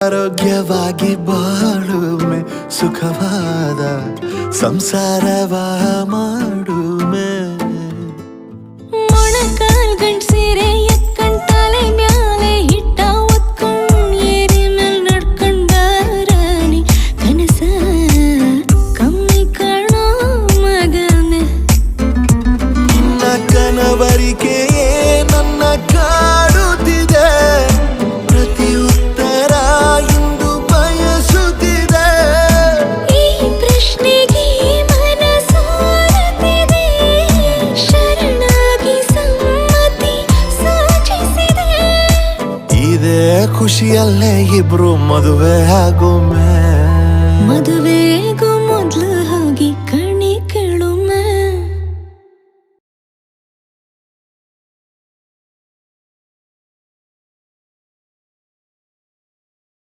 ಆರೋಗ್ಯವಾಗಿ ಬಾಳುವೆ ಸುಖವಾದ ಸಂಸಾರವ ಮಾಡು. Έχω si alleghi brummo dove a me